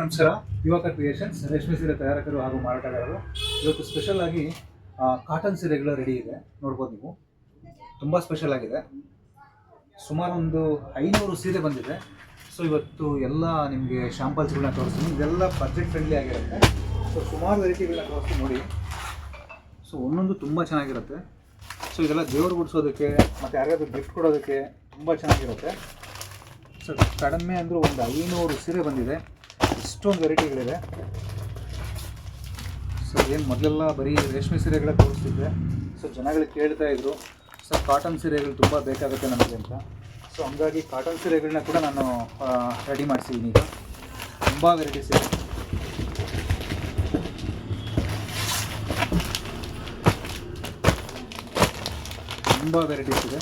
ನಮಸ್ಕಾರ ಯುವಕ ಕ್ರಿಯೇಷನ್ಸ್, ರೇಷ್ಮೆ ಸೀರೆ ತಯಾರಕರು ಹಾಗೂ ಮಾರಾಟಗಾರರು. ಇವತ್ತು ಸ್ಪೆಷಲ್ ಆಗಿ ಕಾಟನ್ ಸೀರೆಗಳು ರೆಡಿ ಇದೆ. ನೋಡ್ಬೋದು ನೀವು. ತುಂಬ ಸ್ಪೆಷಲ್ ಆಗಿದೆ. ಸುಮಾರು ಒಂದು ಐನೂರು ಸೀರೆ ಬಂದಿದೆ. ಸೊ ಇವತ್ತು ಎಲ್ಲ ನಿಮಗೆ ಶಾಂಪಲ್ಸ್ಗಳನ್ನ ತೋರಿಸ್ತೀನಿ. ಇದೆಲ್ಲ ಬಜೆಟ್ ಫ್ರೆಂಡ್ಲಿ ಆಗಿರುತ್ತೆ. ಸೊ ಸುಮಾರು ವೆರೈಟಿಗಳನ್ನ ತೋರಿಸ್ತೀನಿ ನೋಡಿ. ಸೊ ಒಂದೊಂದು ತುಂಬ ಚೆನ್ನಾಗಿರುತ್ತೆ. ಸೊ ಇದೆಲ್ಲ ದೇವ್ರು ಗುಡಿಸೋದಕ್ಕೆ, ಮತ್ತು ಯಾರಿಗಾದ್ರೂ ಗಿಫ್ಟ್ ಕೊಡೋದಕ್ಕೆ ತುಂಬ ಚೆನ್ನಾಗಿರುತ್ತೆ. ಸೊ ಕಡಿಮೆ ಅಂದರೂ ಒಂದು ಐನೂರು ಸೀರೆ ಬಂದಿದೆ. ಇಷ್ಟೊಂದು ವೆರೈಟಿಗಳಿದೆ ಸೊ ಏನು ಮೊದಲೆಲ್ಲ ಬರೀ ರೇಷ್ಮೆ ಸೀರೆಗಳೇ ತೋರಿಸ್ತಿದ್ದೆ. ಸೊ ಜನಗಳು ಕೇಳ್ತಾ ಇದ್ರು ಸೊ ಕಾಟನ್ ಸೀರೆಗಳು ತುಂಬ ಬೇಕಾಗುತ್ತೆ ನಮಗೆ ಅಂತ. ಸೊ ಹಂಗಾಗಿ ಕಾಟನ್ ಸೀರೆಗಳನ್ನ ಕೂಡ ನಾನು ರೆಡಿ ಮಾಡಿಸಿದ್ದೀನಿ ಈಗ. ತುಂಬ ವೆರೈಟೀಸ್ ಇದೆ. ತುಂಬ ವೆರೈಟೀಸ್ ಇದೆ.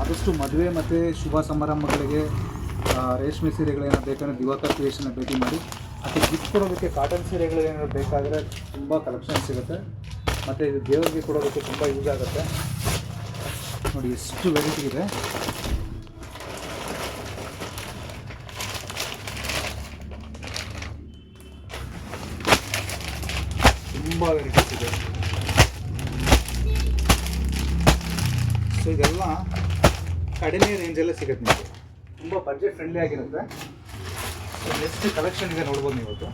ಆದಷ್ಟು ಮದುವೆ ಮತ್ತು ಶುಭ ಸಮಾರಂಭಗಳಿಗೆ ರೇಷ್ಮೆ ಸೀರೆಗಳೇನೋ ಬೇಕಂದರೆ ದಿವಾಕರ್ ಕ್ರಿಯೇಷನ್ನ ಭೇಟಿ ಮಾಡಿ. ಮತ್ತು ಗಿಫ್ಟ್ ಕೊಡೋದಕ್ಕೆ ಕಾಟನ್ ಸೀರೆಗಳು ಏನಾದ್ರು ಬೇಕಾದರೆ ತುಂಬ ಕಲೆಕ್ಷನ್ ಸಿಗುತ್ತೆ. ಮತ್ತು ಇದು ದೇವರಿಗೆ ಕೊಡೋದಕ್ಕೆ ತುಂಬ ಯೂಸ್ ಆಗುತ್ತೆ. ನೋಡಿ, ಎಷ್ಟು ವೆರೈಟಿ ಇದೆ. ತುಂಬ ವೆರೈಟೀಸ್ ಇದೆ. ಸೊ ಇದೆಲ್ಲ ಕಡಿಮೆ ರೇಂಜಲ್ಲೇ ಸಿಗುತ್ತೆ ನಿಮಗೆ. ತುಂಬ ಬಜೆಟ್ ಫ್ರೆಂಡ್ಲಿ ಆಗಿರುತ್ತೆ. ಎಷ್ಟು ಕಲೆಕ್ಷನ್ ಇದೆ ನೋಡ್ಬೋದು ಇವತ್ತು.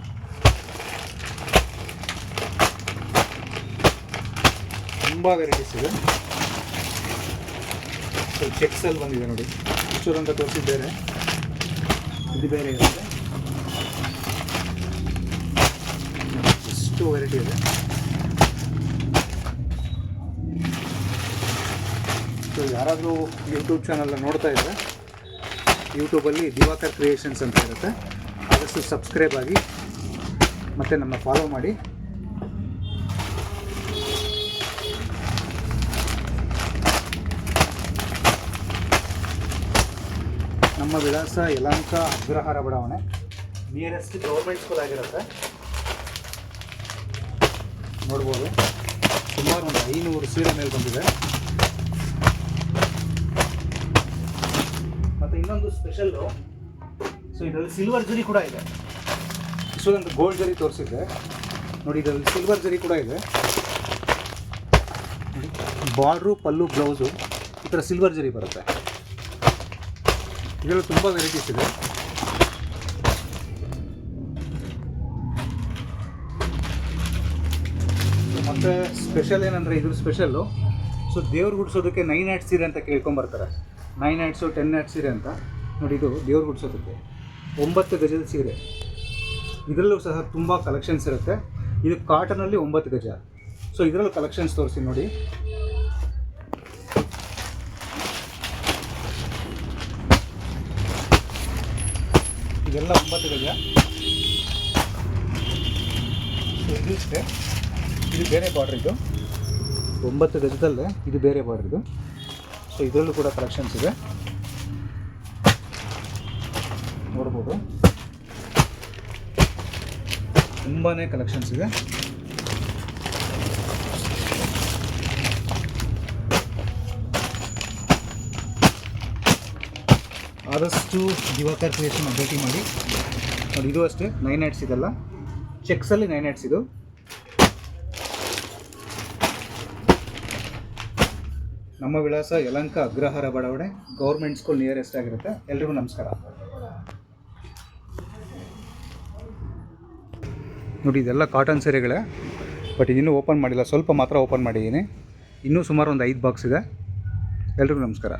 ತುಂಬ ವೆರೈಟೀಸ್ ಇದೆ. ಸೊ ಚೆಕ್ಸಲ್ಲಿ ಬಂದಿದೆ ನೋಡಿ. ಇಷ್ಟೂರು ಅಂತ ತೋರಿಸಿದ್ದೇನೆ ಇದು ಬೇರೆ ಇರುತ್ತೆ. ಎಷ್ಟು ವೆರೈಟಿ ಇದೆ. ಸೊ ಯಾರಾದರೂ ಯೂಟ್ಯೂಬ್ ಚಾನಲ್ ನೋಡ್ತಾ ಇದ್ದರೆ ಯೂಟ್ಯೂಬಲ್ಲಿ ದಿವಾಕರ್ ಕ್ರಿಯೇಷನ್ಸ್ ಅಂತ ಇರುತ್ತೆ. ಆದಷ್ಟು ಸಬ್ಸ್ಕ್ರೈಬ್ ಆಗಿ ಮತ್ತು ನಮ್ಮ ಫಾಲೋ ಮಾಡಿ. ನಮ್ಮ ವಿಳಾಸ ಯಲಹಂಕ ಅಗ್ರಹಾರ ಬಡಾವಣೆ ನಿಯರೆಸ್ಟ್ ಗೌರ್ಮೆಂಟ್ ಸ್ಕೂಲ್ ಆಗಿರುತ್ತೆ. ನೋಡ್ಬೋದು. ಸುಮಾರು ಒಂದು ಐನೂರು ಸೀರೆ ಮೇಲೆ ಬಂದಿದೆ. ಇನ್ನೊಂದು ಸ್ಪೆಷಲ್ಲು ಸೊ ಇದರಲ್ಲಿ ಸಿಲ್ವರ್ ಜರಿ ಕೂಡ ಇದೆ. ಸೊ ಒಂದು ಗೋಲ್ಡ್ ಜರಿ ತೋರಿಸಿದ್ದೆ. ನೋಡಿ, ಇದರಲ್ಲಿ ಸಿಲ್ವರ್ ಜರಿ ಕೂಡ ಇದೆ. ಬಾರ್ಡ್ರು, ಪಲ್ಲು ಬ್ಲೌಸು ಈ ಥರ ಸಿಲ್ವರ್ ಜರಿ ಬರುತ್ತೆ. ಇದರಲ್ಲಿ ತುಂಬ ವೆರೈಟೀಸ್ ಇದೆ. ಮತ್ತು ಸ್ಪೆಷಲ್ ಏನಂದರೆ ಇದ್ರ ಸ್ಪೆಷಲ್ಲು ಸೊ ದೇವ್ರು ಗುಡಿಸೋದಕ್ಕೆ ನೈನ್ ಆ್ಯಟ್ ಸೀರೆ ಅಂತ ಕೇಳ್ಕೊಂಬರ್ತಾರೆ ನೈನ್ ನೈಟ್ಸು ಟೆನ್ ನೈಟ್ ಸೀರೆ ಅಂತ. ನೋಡಿ ಇದು ದೇವ್ರ ಗುಡಿಸೋದಕ್ಕೆ. ಒಂಬತ್ತು ಗಜದ ಸೀರೆ. ಇದರಲ್ಲೂ ಸಹ ತುಂಬ ಕಲೆಕ್ಷನ್ಸ್ ಇರುತ್ತೆ. ಇದು ಕಾಟನಲ್ಲಿ ಒಂಬತ್ತು ಗಜ. ಸೊ ಇದರಲ್ಲೂ ಕಲೆಕ್ಷನ್ಸ್ ತೋರಿಸಿ ನೋಡಿ. ಇದೆಲ್ಲ ಒಂಬತ್ತು ಗಜ. ಇದು ಇದು ಬೇರೆ ಬಾರ್ಡ್ರ್ ಇದು. ಒಂಬತ್ತು ಗಜದಲ್ಲೇ ಇದು ಬೇರೆ ಬಾರ್ಡ್ರ್ ಇದು. ಸೊ ಇದರಲ್ಲೂ ಕೂಡ ಕಲೆಕ್ಷನ್ಸ್ ಇದೆ. ನೋಡ್ಬೋದು. ತುಂಬಾ ಕಲೆಕ್ಷನ್ಸ್ ಇದೆ. ಆದಷ್ಟು ದಿವಾಕರ್ ಕ್ರಿಯೇಷನ್ ಭೇಟಿ ಮಾಡಿ. ನೋಡಿ, ಇದು ಅಷ್ಟೇ ನೈನ್ ನೈಟ್ಸ್ ಇದೆಲ್ಲ. ಚೆಕ್ಸಲ್ಲಿ ನೈನ್ ನೈಟ್ಸ್ ಇದು. ನಮ್ಮ ವಿಳಾಸ ಯಲಂಕ ಅಗ್ರಹಾರ ಬಡಾವಣೆ ಗೌರ್ಮೆಂಟ್ ಸ್ಕೂಲ್ ನಿಯರೆಸ್ಟ್ ಆಗಿರುತ್ತೆ. ಎಲ್ರಿಗೂ ನಮಸ್ಕಾರ. ನೋಡಿ, ಇದೆಲ್ಲ ಕಾಟನ್ ಸೀರೆಗಳೇ ಬಟ್ ಇನ್ನೂ ಓಪನ್ ಮಾಡಿಲ್ಲ. ಸ್ವಲ್ಪ ಮಾತ್ರ ಓಪನ್ ಮಾಡಿದ್ದೀನಿ. ಇನ್ನೂ ಸುಮಾರು ಒಂದು ಐದು ಬಾಕ್ಸ್ ಇದೆ. ಎಲ್ರಿಗೂ ನಮಸ್ಕಾರ.